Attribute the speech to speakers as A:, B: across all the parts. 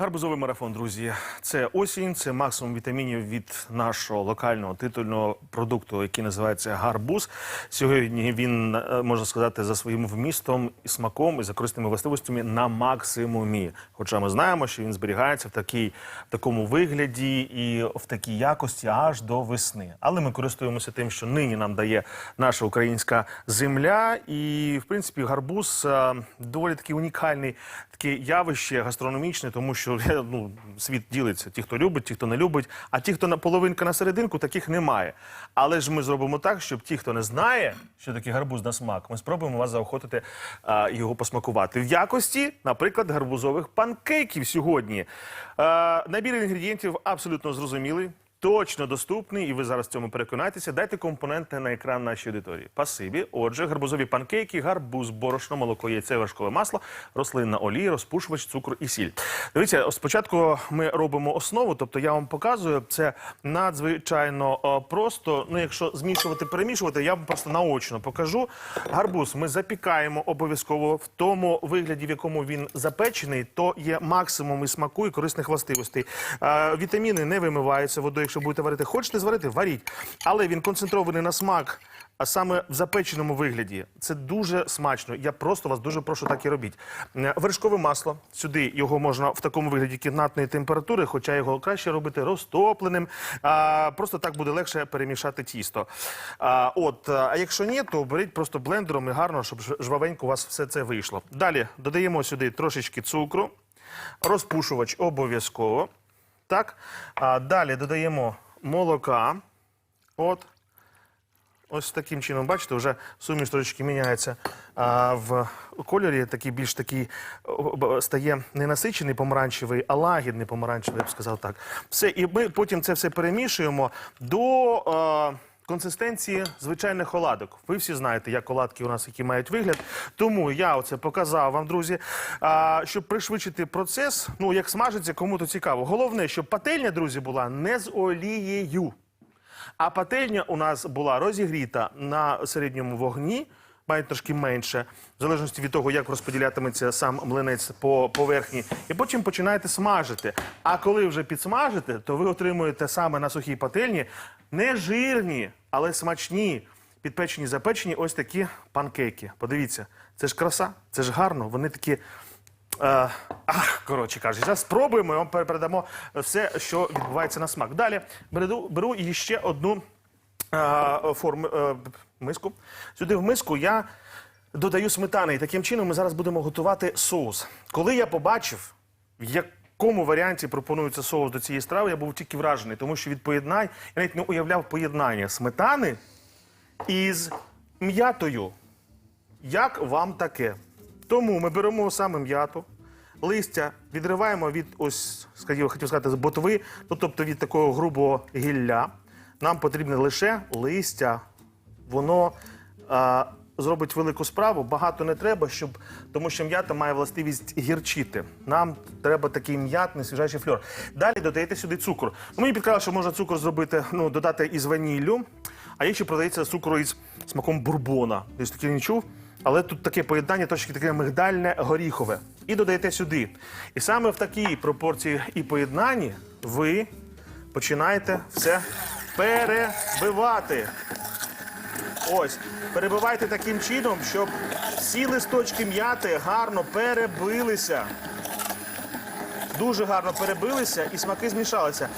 A: Гарбузовий марафон, друзі. Це осінь, це максимум вітамінів від нашого локального титульного продукту, який називається гарбуз. Сьогодні він е, можна сказати за своїм вмістом і смаком і за корисними властивостями на максимумі. Хоча ми знаємо, що він зберігається в такій в такому вигляді і в такій якості аж до весни. Але ми користуємося тим, що нині нам дає наша українська земля. І в принципі гарбуз е, доволі такий унікальний таке явище гастрономічне, тому що ну, світ ділиться: ті, хто любить, ті, хто не любить, а ті, хто на половинка на серединку, таких немає. Але ж ми зробимо так, щоб ті, хто не знає, що таке гарбуз на смак, ми спробуємо вас заохотити а, його посмакувати. В якості, наприклад, гарбузових панкейків сьогодні. А, набір інгредієнтів абсолютно зрозумілий. Точно доступний, і ви зараз в цьому переконаєтеся. Дайте компоненти на екран нашій аудиторії. Пасибі. Отже, гарбузові панкейки, гарбуз, борошно, молоко, яйце, вершкове масло, рослинна олія, розпушувач, цукор і сіль. Дивіться, спочатку ми робимо основу, тобто я вам показую це надзвичайно просто. Ну, якщо змішувати, перемішувати, я вам просто наочно покажу. Гарбуз ми запікаємо обов'язково в тому вигляді, в якому він запечений, то є максимум і смаку і корисних властивостей. Е, вітаміни не вимиваються водою, якщо будете варити. Хочете зварити, варіть. Але він концентрований на смак. А саме в запеченому вигляді це дуже смачно. Я просто вас дуже прошу так і робіть. Е, Вершкове масло сюди його можна в такому вигляді кімнатної температури, хоча його краще робити розтопленим. А, просто так буде легше перемішати тісто. А, от, а якщо ні, то беріть просто блендером і гарно, щоб жвавенько у вас все це вийшло. Далі додаємо сюди трошечки цукру, розпушувач обов'язково. Так, а далі додаємо молока. От. Ось таким чином, бачите, вже суміш трошечки міняється а, в кольорі, такий більш такий стає не насичений помаранчевий, а лагідний помаранчевий, я б сказав так. Все, і ми потім це все перемішуємо до а, консистенції звичайних оладок. Ви всі знаєте, як оладки у нас які мають вигляд. Тому я оце показав вам, друзі, а, щоб пришвидшити процес. Ну, як смажиться, кому то цікаво. Головне, щоб пательня, друзі, була не з олією. А пательня у нас була розігріта на середньому вогні, має трошки менше, в залежності від того, як розподілятиметься сам млинець по поверхні. І потім починаєте смажити. А коли вже підсмажите, то ви отримуєте саме на сухій пательні не жирні, але смачні. Підпечені, запечені ось такі панкейки. Подивіться, це ж краса, це ж гарно. Вони такі Е, ах, коротше кажучи, зараз спробуємо і вам передамо все, що відбувається на смак. Далі беру, беру і ще одну е, форму, е, миску. Сюди в миску я додаю сметани. І таким чином ми зараз будемо готувати соус. Коли я побачив, в якому варіанті пропонується соус до цієї страви, я був тільки вражений, тому що від поєднань я навіть не уявляв поєднання сметани із м'ятою. Як вам таке? Тому ми беремо саме м'яту, листя відриваємо від ось, скажімо, хотів сказати, з ботви, ну тобто від такого грубого гілля. Нам потрібне лише листя. Воно а, зробить велику справу. Багато не треба, щоб тому що м'ята має властивість гірчити. Нам треба такий м'ятний свіжайший фльор. Далі додаєте сюди цукор. Ну, мені підказали, що можна цукор зробити, ну, додати із ваніллю, а є ще продається цукор із смаком бурбона. Десь таке не чув. Але тут таке поєднання, трошки таке мигдальне горіхове. І додаєте сюди. І саме в такій пропорції і поєднанні ви починаєте все перебивати. Ось, перебивайте таким чином, щоб всі листочки м'яти гарно перебилися. Дуже гарно перебилися і смаки змішалися.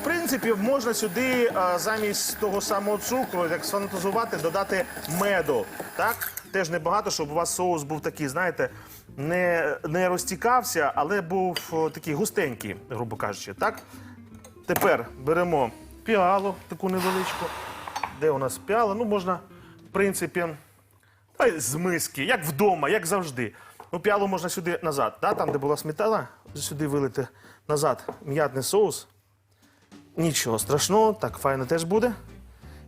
A: В принципі, можна сюди замість того самого цукру, як сфантазувати, додати меду. Так? Теж небагато, щоб у вас соус був такий, знаєте, не, не розтікався, але був такий густенький, грубо кажучи. Так? Тепер беремо піалу, таку невеличку. Де у нас піала? Ну, можна, в принципі, з миски, як вдома, як завжди. Ну, піалу можна сюди назад, да? там, де була сметана, сюди вилити назад м'ятний соус. Нічого страшного, так файно теж буде.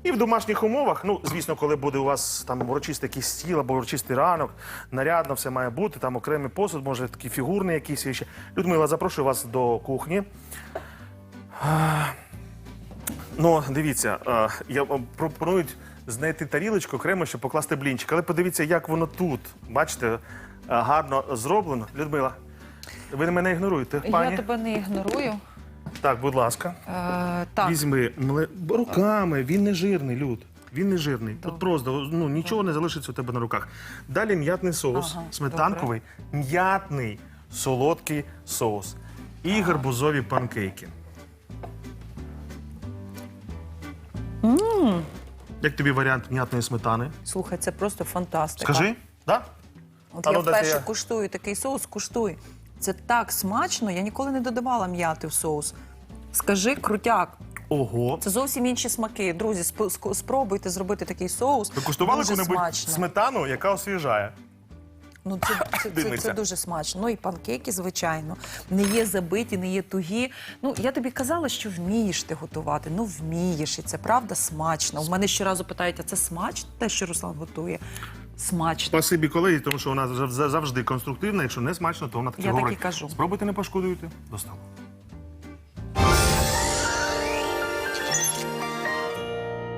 A: І в домашніх умовах, ну, звісно, коли буде у вас там урочистий якийсь стіл або урочистий ранок, нарядно все має бути, там окремий посуд, може такий фігурний якийсь ще. Людмила, запрошую вас до кухні. Ну, дивіться, е, я вам пропонують знайти тарілочку окремо, щоб покласти блінчик. Але подивіться, як воно тут. Бачите, е, гарно зроблено. Людмила, ви мене ігноруєте, пані?
B: Я тебе не ігнорую.
A: Так, будь ласка.
B: Е, так,
A: Візьми мле... руками, він не жирний, люд. Він не жирний. От просто ну, нічого не залишиться у тебе на руках. Далі м'ятний соус,
B: Ага,
A: сметанковий, м'ятний солодкий соус і гарбузові панкейки. Як тобі варіант м'ятної сметани?
B: слухай, це просто фантастика.
A: Скажи, да?
B: От
A: А
B: я
A: ну, дайте
B: вперше
A: я.
B: куштую такий соус, куштуй. Це так смачно, я ніколи не додавала м'яти в соус. Скажи, крутяк.
A: Ого.
B: Це зовсім інші смаки. Друзі, сп- ск- спробуйте зробити такий соус.
A: Ви куштували
B: дуже
A: коли-небудь
B: смачно.
A: сметану, яка освіжає?
B: Ну, це, це, це, це дуже смачно. Ну і панкейки, звичайно, не є забиті, не є тугі. Ну, я тобі казала, що вмієш ти готувати. Ну, вмієш, і це правда смачно. У мене щоразу питають, а це смачно, те, що Руслан готує? Смачно.
A: Спасибі колеги, тому що вона завжди конструктивна. Якщо не смачно, то вона таки
B: Я так і кажу.
A: Спробуйте, не пошкодуйте. До столу.